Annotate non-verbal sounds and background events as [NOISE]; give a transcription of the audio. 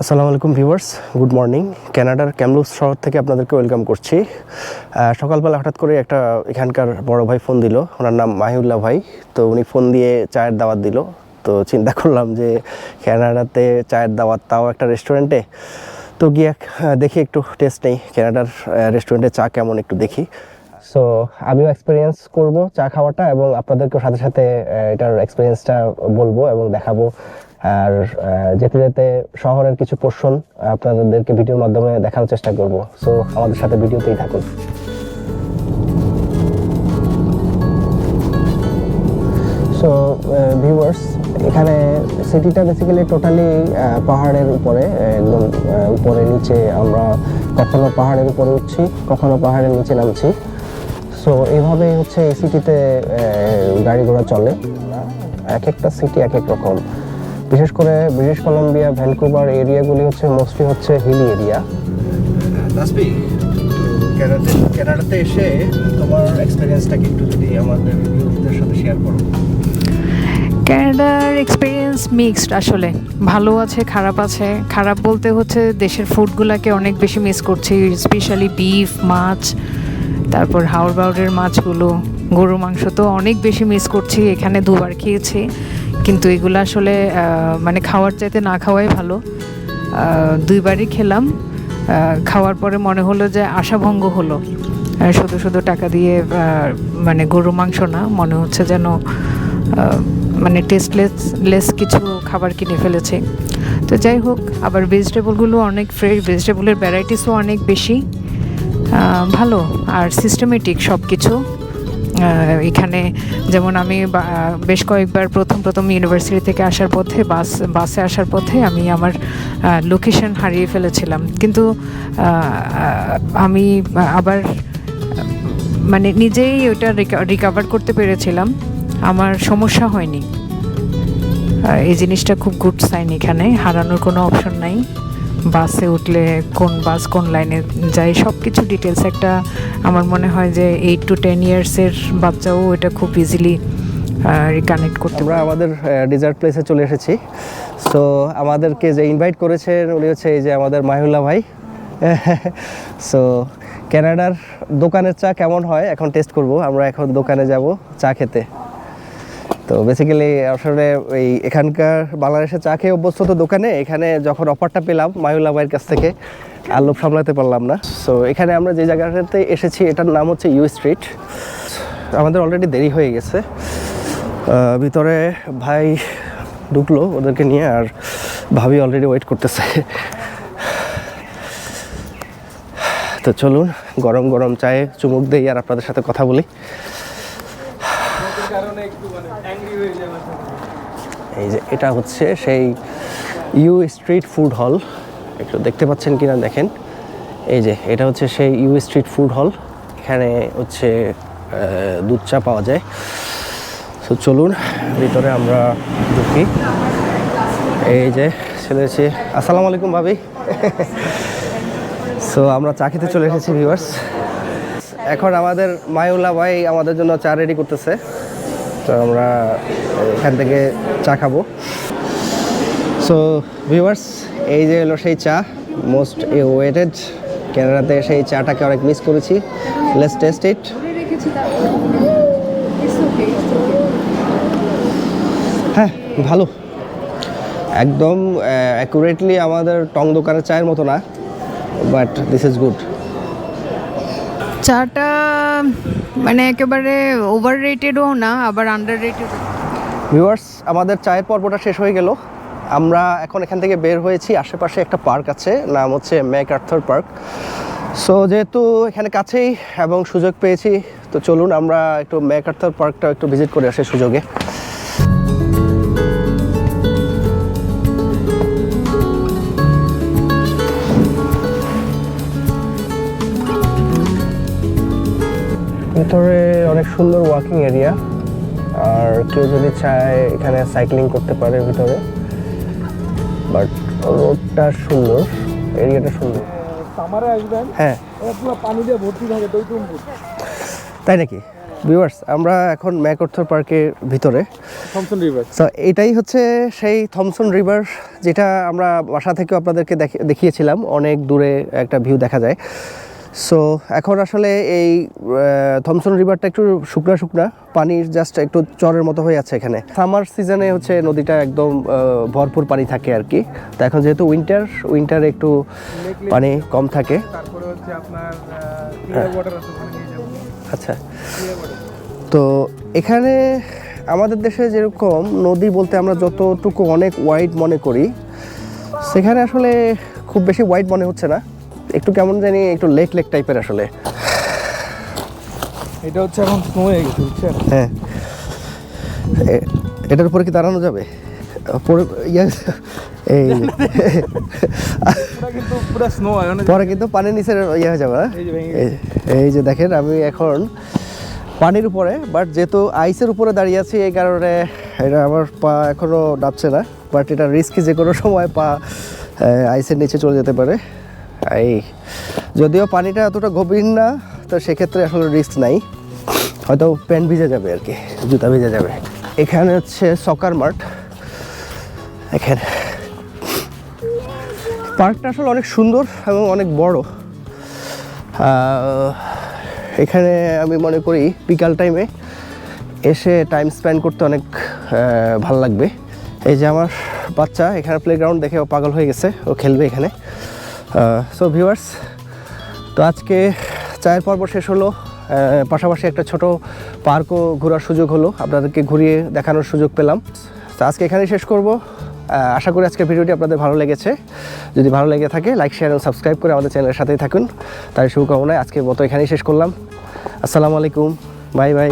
আসসালামু আলাইকুম viewers, good morning. কানাডার ক্যামলুস শহর থেকে আপনাদেরকে ওয়েলকাম করছি। সকালবেলা হঠাৎ করে একটা এখানকার বড় ভাই ফোন দিল, ওনার নাম মাহিউল্লাহ ভাই। তো উনি ফোন দিয়ে চায়ের দাওয়াত দিল। তো চিন্তা করলাম যে ক্যানাডাতে চায়ের দাওয়াত তাও একটা রেস্টুরেন্টে। তো গিয়ে দেখি একটু টেস্ট নেই কানাডার রেস্টুরেন্টে চা কেমন একটু দেখি। সো আমিও এক্সপিরিয়েন্স করব চা খাওয়াটা এবং আপনাদেরকেও সাথে সাথে এটার এক্সপিরিয়েন্সটা বলব এবং দেখাবো। আর যেতে যেতে শহরের কিছু পোর্শন আপনাদেরকে ভিডিওর মাধ্যমে দেখানোর চেষ্টা করব। সো আমাদের সাথে ভিডিওতেই থাকুন। সো ভিউয়ার্স এখানে সিটিটা বেসিক্যালি টোটালি পাহাড়ের উপরে, একদম উপরে নিচে আমরা কখনো পাহাড়ের উপরে উঠছি, কখনো পাহাড়ের নিচে নামছি। সো এইভাবেই হচ্ছে এই সিটিতে গাড়ি ঘোড়া চলে। এক একটা সিটি এক এক রকম। বিশেষ করে ব্রিটিশ কলম্বিয়া ভ্যানকুভার এরিয়াগুলি হচ্ছে মোস্টলি হচ্ছে হিলি এরিয়া কানাডাতে এসে তোমার এক্সপিরিয়েন্সটা কি একটু যদি আমাদের সাথে শেয়ার করো। ক্যানাডার এক্সপিরিয়েন্স মিক্সড আসলে। ভালো আছে খারাপ আছে। খারাপ বলতে হচ্ছে দেশের ফুডগুলোকে অনেক বেশি মিস করছি স্পেশালি বিফ মাছ তারপর হাওড় বাউড়ের মাছগুলো গরু মাংস তো অনেক বেশি মিস করছি। এখানে দুবার খেয়েছি। কিন্তু এগুলো আসলে মানে খাওয়ার চাইতে না খাওয়াই ভালো। দুইবারই খেলাম। খাওয়ার পরে মনে হলো যে আশাভঙ্গ হলো। শুধু শুধু টাকা দিয়ে মানে গরু মাংস না, মনে হচ্ছে যেন মানে টেস্টলেস লেস কিছু খাবার কিনে ফেলেছি। তো যাই হোক, আবার ভেজিটেবলগুলো অনেক ফ্রেশ ভেজিটেবলের ভ্যারাইটিসও অনেক বেশি। ভালো, আর সিস্টেমেটিক সব কিছু এখানে যেমন আমি বেশ কয়েকবার প্রথম প্রথম ইউনিভার্সিটি থেকে আসার পথে, বাস, বাসে আসার পথে আমি আমার লোকেশন হারিয়ে ফেলেছিলাম। কিন্তু আমি আবার মানে নিজেই ওটা রিকভার করতে পেরেছিলাম। আমার সমস্যা হয়নি। এই জিনিসটা খুব গুড সাইন এখানে, হারানোর কোনো অপশন নাই। বাসে উঠলে কোন বাস কোন লাইনে যায় সব কিছু ডিটেলস একটা আমার মনে হয় যে এইট টু টেন ইয়ার্সের বাচ্চাও এটা খুব ইজিলি রিকানেক্ট করতে আমরা আমাদের ডিজার্ট প্লেসে চলে এসেছি। সো আমাদেরকে যে ইনভাইট করেছেন উনি হচ্ছে এই যে আমাদের মাহিউল্লাহ ভাই। [LAUGHS] সো ক্যানাডার দোকানের চা কেমন হয়? এখন টেস্ট করব। আমরা এখন দোকানে যাব চা খেতে। তো বেসিক্যালি আসলে এই এখানকার বাংলাদেশে চা খেয়ে অভ্যস্ত তো দোকানে, এখানে যখন অফারটা পেলাম মাহিউল্লাহ ভাইয়ের কাছ থেকে, আর লোভ সামলাতে পারলাম না। সো এখানে আমরা যে জায়গাটাতে এসেছি, এটার নাম হচ্ছে ইউ স্ট্রিট আমাদের অলরেডি দেরি হয়ে গেছে। ভিতরে ভাই ঢুকলো ওদেরকে নিয়ে, আর ভাবি অলরেডি ওয়েট করতেছে। তো চলুন, গরম গরম চায়ে চুমুক দেই, আর আপনাদের সাথে কথা বলি। এই যে এটা হচ্ছে সেই ইউ স্ট্রিট ফুড হল। একটু দেখতে পাচ্ছেন কিনা দেখেন। এই যে এটা হচ্ছে সেই ইউ স্ট্রিট ফুড হল। এখানে হচ্ছে দুধ চা পাওয়া যায়। তো চলুন, ভিতরে আমরা ঢুকি। এই যে এসেছি। আসসালামু আলাইকুম ভাবি। [LAUGHS] সো আমরা চা খেতে চলে এসেছি ভিউয়ার্স এখন আমাদের মায়ুল্লাহ ভাই আমাদের জন্য চা রেডি করতেছে। তো আমরা এখান থেকে চা খাব। সো ভিউয়ার্স এই যে হলো সেই চা মোস্ট ওয়েটেড ক্যানাডাতে সেই চাটাকে অনেক মিস করেছি। লেটস টেস্ট ইট হ্যাঁ ভালো। একদম অ্যাকুরেটলি আমাদের টং দোকানের চায়ের মতো না বাট দিস ইজ গুড চাটা মানে একেবারে ওভার রেটেডও না, আবার আন্ডার রেটেডও ভিউয়ার্স, আমাদের চায়ের পর্বটা শেষ হয়ে গেল। আমরা এখন এখান থেকে বের হয়েছি, আশেপাশে একটা পার্ক আছে, নাম হচ্ছে ম্যাক আর্থার পার্ক। সো যেহেতু এখানে কাছেই এবং সুযোগ পেয়েছি, তো চলুন আমরা একটু ম্যাক আর্থার পার্কটা একটু ভিজিট করে আসি সুযোগে। ভিতরে অনেক সুন্দর ওয়াকিং এরিয়া আর কেউ যদি চায় এখানে সাইক্লিং করতে পারে ভিতরে বাট রোডটা সুন্দর এরিয়াটা সুন্দর। সামারে আসবেন হ্যাঁ। পুরো পানি দিয়ে ভর্তি থাকে দৈতুমপুর তাই নাকি? ভিউয়ার্স আমরা এখন ম্যাকঅর্থর পার্কের ভিতরে। থমসন রিভার তো এটাই হচ্ছে সেই থমসন রিভার যেটা আমরা বাসা থেকে আপনাদেরকে দেখে- দেখিয়েছিলাম। অনেক দূরে একটা ভিউ দেখা যায়। সো এখন আসলে এই থমসন রিভারটা একটু শুকনা শুকনা পানির জাস্ট একটু চরের মতো হয়ে আছে এখানে। সামার সিজনে হচ্ছে নদীটা একদম ভরপুর পানি থাকে আর কি। তো এখন যেহেতু উইন্টার উইন্টারে একটু পানি কম থাকে। আচ্ছা। তো এখানে আমাদের দেশে যেরকম নদী বলতে আমরা যতটুকু অনেক ওয়াইড মনে করি সেখানে আসলে খুব বেশি ওয়াইড মনে হচ্ছে না। একটু কেমন জানি একটু লেক লেক টাইপের আসলে। এটা হচ্ছে এখন স্নো হয়ে গেছে বুঝছেন? হ্যাঁ। এটার উপরে কি দাঁড়ানো যাবে? পরে ইয়ে এই [LAUGHS] পুরো কিন্তু হয় পানির নিচে ইয়ে হয়ে যাবে এই যে ভেঙে এই- এই যে দেখেন আমি এখন পানির উপরে বাট যেহেতু আইসের উপরে দাঁড়িয়ে আছি এই কারণে এটা আমার পা এখনও ডাবছে না বাট এটা রিস্কি যে কোনো সময় পা আইসের নিচে চলে যেতে পারে। এই, যদিও পানিটা এতটা গভীর না, তো সেক্ষেত্রে আসলে রিস্ক নাই। হয়তো প্যান্ট ভিজে যাবে আর কি, জুতা ভিজে যাবে। এখানে হচ্ছে সকার মাঠ। এখানে পার্কটা আসলে অনেক সুন্দর এবং অনেক বড়। এখানে আমি মনে করি বিকাল টাইমে এসে টাইম স্পেন্ড করতে অনেক ভালো লাগবে। এই যে আমার বাচ্চা, এখানে প্লেগ্রাউন্ড দেখে পাগল হয়ে গেছে, ও খেলবে এখানে। সো ভিউয়ার্স তো আজকে চায়ের পর্ব শেষ হলো। পাশাপাশি একটা ছোট পার্কও ঘোরার সুযোগ হলো। আপনাদেরকে ঘুরিয়ে দেখানোর সুযোগ পেলাম। তো আজকে এখানেই শেষ করব। আশা করি আজকের ভিডিওটি আপনাদের ভালো লেগেছে। যদি ভালো লেগে থাকে লাইক শেয়ার এবং সাবস্ক্রাইব করে আমাদের চ্যানেলের সাথেই থাকুন। তাই শুভকামনায় আজকের মতো এখানেই শেষ করলাম। আসসালামু আলাইকুম। Bye bye